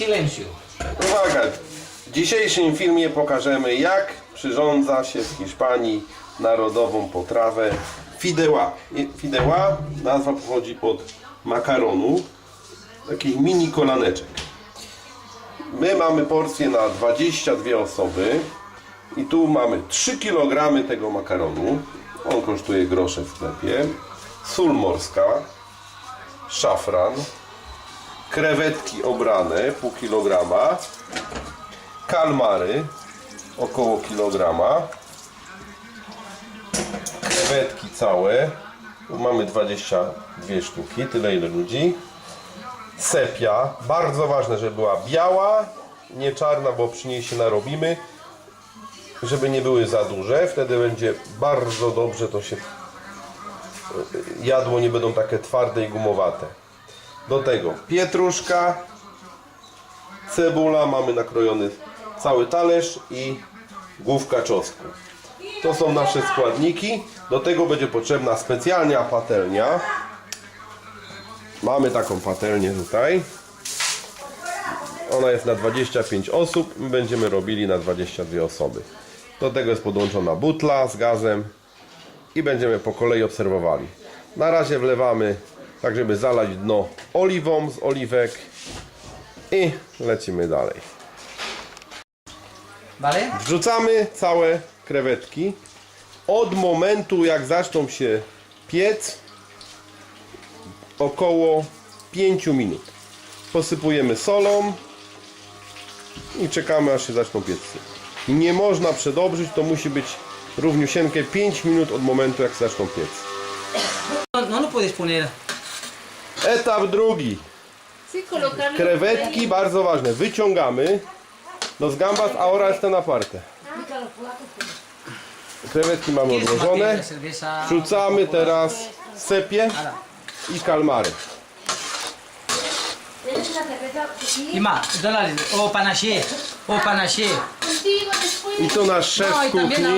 Silencio. Uwaga! W dzisiejszym filmie pokażemy jak przyrządza się w Hiszpanii narodową potrawę fideuá. Fideuá nazwa pochodzi od makaronu, takich mini kolaneczek. My mamy porcję na 22 osoby i tu mamy 3 kg tego makaronu. On kosztuje grosze w sklepie. Sól morska, szafran, krewetki obrane pół kilograma, kalmary około kilograma, krewetki całe, mamy 22 sztuki, tyle ile ludzi, sepia, bardzo ważne, żeby była biała, nie czarna, bo przy niej się narobimy, żeby nie były za duże, wtedy będzie bardzo dobrze to się jadło, nie będą takie twarde i gumowate. Do tego pietruszka, cebula, mamy nakrojony cały talerz i główka czosnku. To są nasze składniki. Do tego będzie potrzebna specjalna patelnia. Mamy taką patelnię tutaj. Ona jest na 25 osób. My będziemy robili na 22 osoby. Do tego jest podłączona butla z gazem i będziemy po kolei obserwowali. Na razie wlewamy tak, żeby zalać dno oliwą z oliwek i lecimy dalej. ¿Vale? Wrzucamy całe krewetki. Od momentu jak zaczną się piec około 5 minut. Posypujemy solą i czekamy aż się zaczną piec. Nie można przedobrzyć, to musi być równiusieńkie 5 minut od momentu jak zaczną piec. No, no lo puedes poner. Etap drugi. Krewetki bardzo ważne. Wyciągamy. Los gambas ahora están aparte. Krewetki mamy ¿Quieres una odłożone. Wrzucamy teraz sepie i kalmary. ¿Tienes una cerveza? Sí. Y más, dólares. O panaché. O después. I tu nasz szef No kuchni, no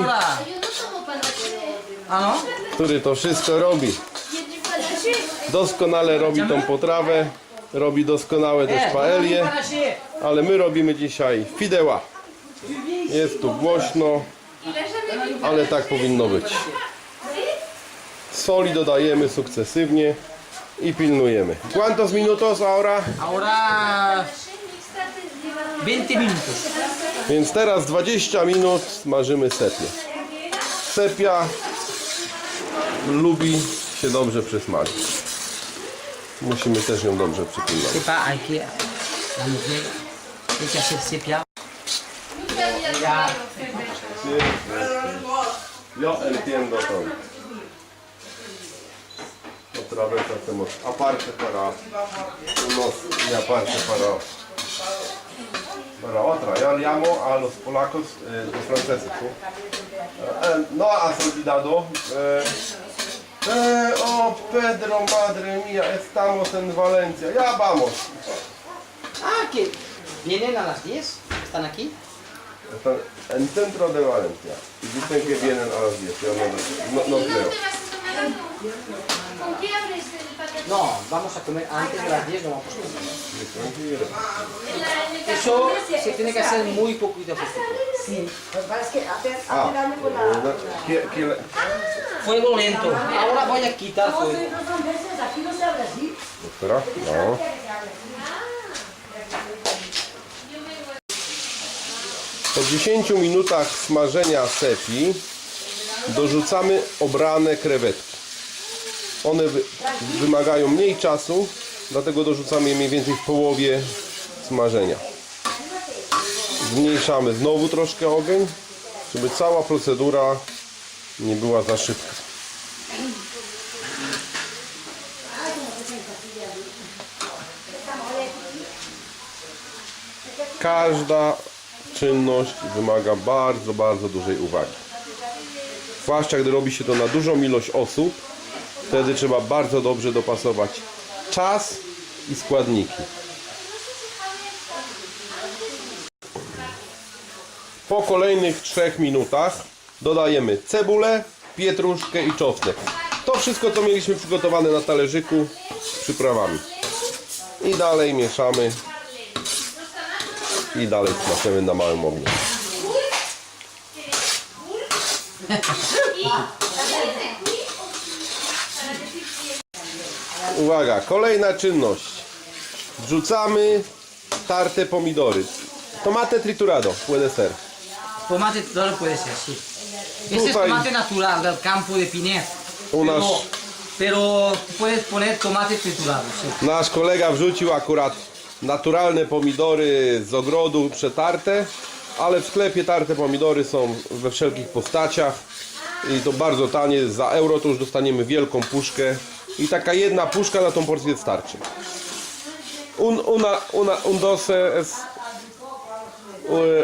¿no? który to wszystko robi. Doskonale robi tą potrawę. Robi doskonałe też Eh, paelie, panaché. ale my robimy dzisiaj fideuá. Jest tu głośno, ale tak powinno być. Soli dodajemy sukcesywnie i pilnujemy. ¿Cuántos minutos ahora? Ahora mixtas llevan 20 minutos. Więc teraz 20 minut smażymy sepię. Sepia lubi się dobrze przysmażyć. Musimy też ją dobrze przypilnować. Mujer. Hay que hacer sepia. muchas días Ya. Yo entiendo to. Otra vez hacemos aparte para unos y aparte para para otra. Yo llamo a los polacos, eh, los franceses, ¿no? Eh, no has olvidado. Eh, eh, oh Pedro, madre mía, estamos en Valencia. Ya vamos. Ah, que vienen a las 10. ¿Están aquí? Están en centro de Valencia. Y dicen que vienen a las 10. Yo no, no, no ¿Y creo. ¿Con qué abres el paquete? No, vamos a comer antes de las 10. No vamos a comer. Eso se tiene que hacer muy poquito a poquito. Sí, lo que pasa es que hace, Ah, hace daño con la... ¿Qui- qui- Fuego lento. Ahora voy a quitar fuego. aquí no? No. Po 10 minutach smażenia sepi dorzucamy obrane krewetki. One wy, wymagają mniej czasu, dlatego dorzucamy je mniej więcej w połowie smażenia. Zmniejszamy znowu troszkę ogień, żeby cała procedura nie była za szybka. Każda czynność wymaga bardzo, bardzo dużej uwagi. Zwłaszcza gdy robi się to na dużą ilość osób, wtedy trzeba bardzo dobrze dopasować czas i składniki. Po kolejnych 3 minutach dodajemy cebulę, pietruszkę i czosnek. To wszystko, co mieliśmy przygotowane na talerzyku z przyprawami. I dalej mieszamy i dalej smażymy na małym ogniu. Uwaga, kolejna czynność. Wrzucamy tarte pomidory. Tomate triturado, puede ser. Tomate todo puede ser, sí. Ese es tomate natural del campo de Pinet. Unas- Pero, pero puedes poner tomate triturado, sí. Nasz kolega wrzucił akurat naturalne pomidory z ogrodu przetarte, ale w sklepie tarte pomidory są we wszelkich postaciach i to bardzo tanie, za euro to już dostaniemy wielką puszkę i taka jedna puszka na tą porcję starczy. Un, una, una, un doce es,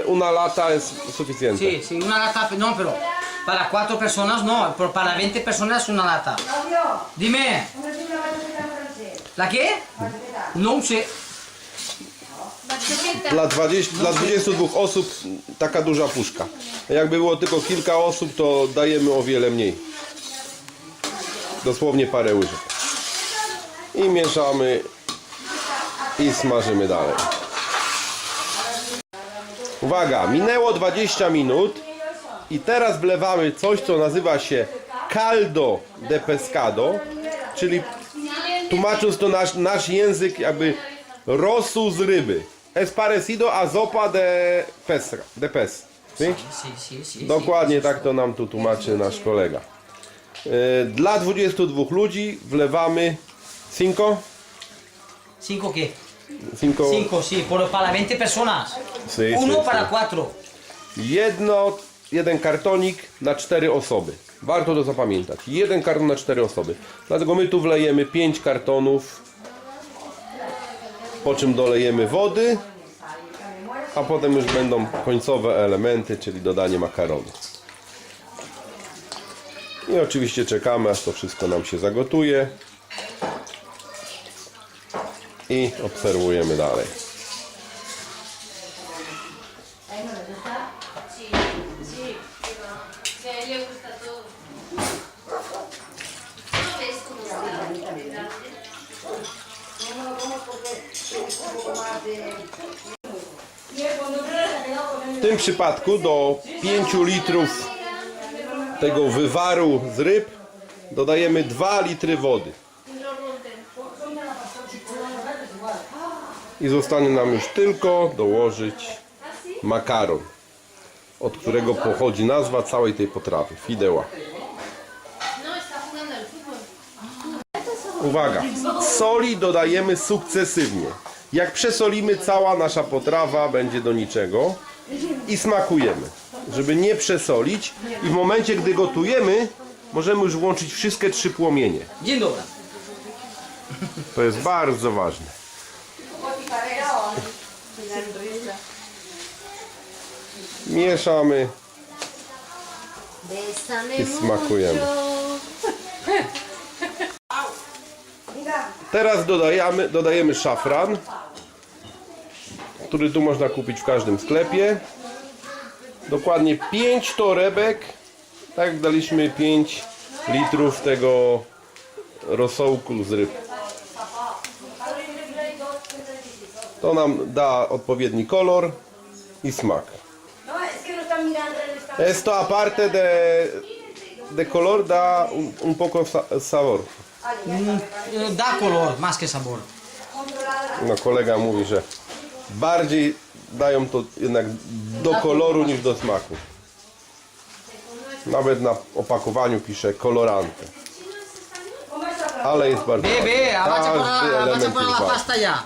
una lata es suficiente. Sí, sí, una lata, no, pero para cuatro personas no, pero para 20 personas una lata. Dime, ¿la qué? No sé. Dla, 20, dla 22 osób taka duża puszka. Jakby było tylko kilka osób, to dajemy o wiele mniej. Dosłownie parę łyżek. I mieszamy i smażymy dalej. Uwaga, minęło 20 minut i teraz wlewamy coś, co nazywa się caldo de pescado, czyli tłumacząc to nasz, nasz język jakby rosół z ryby. Es parecido a sopa de pes. De pes. Dokładnie tak to nam tu tłumaczy nasz kolega. E, Dla 22 ludzi wlewamy cinco, ¿Cinco qué? cinco, Cinco, sí, para 20 personas. Sí, Uno sí, para sí. cuatro. jedno, jeden kartonik na cztery osoby. Warto to zapamiętać. Jeden karton na cztery osoby. Dlatego my tu wlejemy 5 kartonów, po czym dolejemy wody, a potem już będą końcowe elementy, czyli dodanie makaronu. I oczywiście czekamy, aż to wszystko nam się zagotuje. I obserwujemy dalej. Sí, sí. W tym przypadku do 5 litrów tego wywaru z ryb dodajemy 2 litry wody. I zostanie nam już tylko dołożyć makaron, od którego pochodzi nazwa całej tej potrawy, fútbol. Uwaga, soli dodajemy sukcesywnie. Jak przesolimy, cała nasza potrawa będzie do niczego i smakujemy. Żeby nie przesolić i w momencie, gdy gotujemy, możemy już włączyć wszystkie trzy płomienie. Bien dobra. To jest bardzo ważne. Mieszamy i smakujemy. Teraz dodajemy, dodajemy szafran, który tu można kupić w każdym sklepie. Dokładnie 5 torebek, tak daliśmy 5 litrów tego rosołku z ryb. To nam da odpowiedni kolor i smak. Esto aparte de, de color da un, un poco sa- sabor. Mm, Da color más que sabor. No kolega mówi, że bardziej dają to jednak do koloru niż do smaku. Nawet na opakowaniu pisze kolorante. Ale jest bardzo Ve, ve, avanza por Każdy la, avanza element por jest la ważny. pasta ya.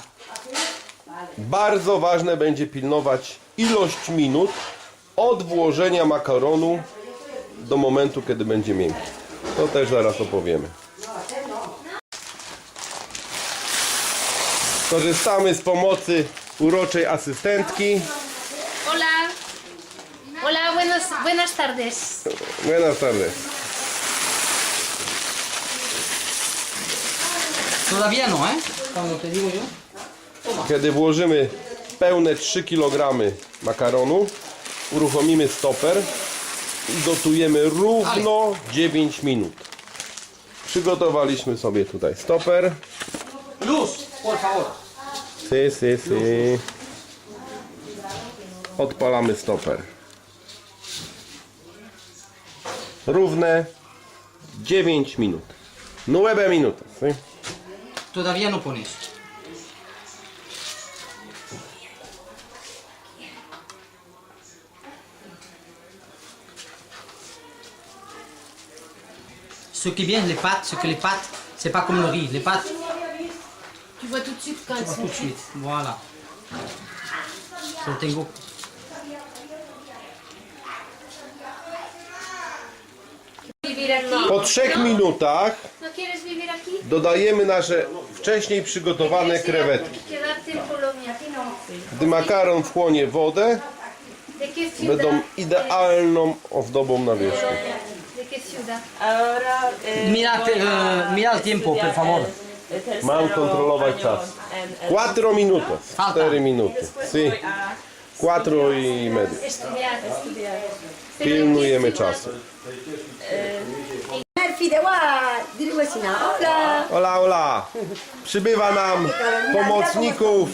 Bardzo ważne będzie pilnować ilość minut od włożenia makaronu do momentu, kiedy będzie miękki. To też zaraz opowiemy. Korzystamy z pomocy uroczej asystentki. Hola. Hola, buenos, buenas tardes. Buenas tardes. Todavía no, ¿eh? Cuando te digo yo. Kiedy włożymy pełne 3 kg makaronu, uruchomimy stoper i gotujemy równo 9 minut. Przygotowaliśmy sobie tutaj stoper. Luz, por favor. Sí, sí, sí. Odpalamy stoper. Równe 9 minut. 9 minutos. ¿sí? Todavía no pones. Ce qui est bien, les pâtes, c'est que les pâtes, c'est pas comme le riz. Les pâtes, Tu vois tout de suite quand elles tout sont de suite. Voilà. Vivir aquí. Po 3 minutach ¿No quieres vivir aquí? dodajemy nasze wcześniej przygotowane krewetki. Quedarte en Polonia. Gdy makaron wchłonie wodę, ¿De qué ciudad? będą idealną ozdobą na wierzchu. ¿De qué ciudad? Ahora. eh, Mira, eh, mira el tiempo, por favor. Mam kontrolować czas. en el- 4 minutos. Falta. 4 minuty. Sí. voy a 4 i medio. Pilnujemy czasu. Dile vecina, hola. Ola, ola. Przybywa nam pomocników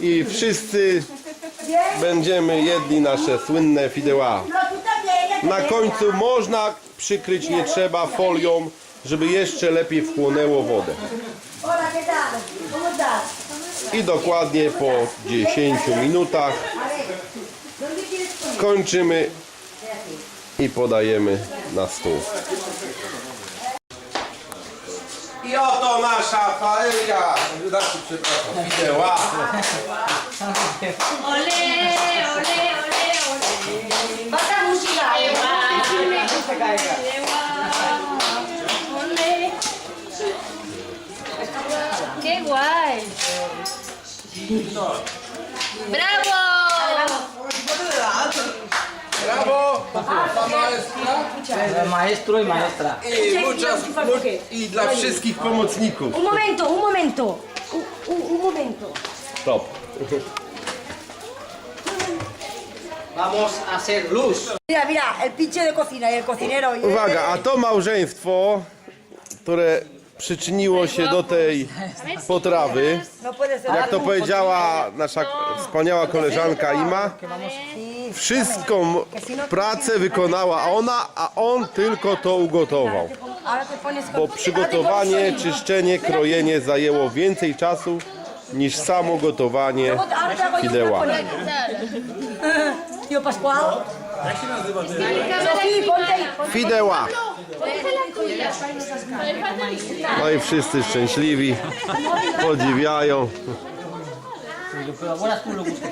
i wszyscy będziemy jedli nasze słynne fideła. No, tú también. ella Na końcu można przykryć, nie trzeba folią, żeby jeszcze lepiej wchłonęło wodę. I dokładnie po 10 minutach kończymy i podajemy na stół. I oto nasza paella, znaczy przepraszam. Ole, ole, ole, ole. ¡Qué guay! ¡Bravo! Brawo! el maestro y maestra. I, muchas, I dla wszystkich pomocników. Un momento, un momento. Un, un- un momento. Stop. Vamos a hacer luz. Mira, mira, el pinche de cocina y el cocinero. y- Uwaga, a to małżeństwo, które przyczyniło się do tej potrawy, No puede ser. jak to powiedziała nasza wspaniała koleżanka Ima, wszystką pracę wykonała ona, a on tylko to ugotował. Ahora te pones con- Bo przygotowanie, czyszczenie, krojenie zajęło więcej czasu niż samo gotowanie Ahora te hago yo fideła. una con él. Tío Pascual. Ponte ahí. ponte- Fideła! No i wszyscy szczęśliwi, podziwiają. Pero ahora tú lo gusto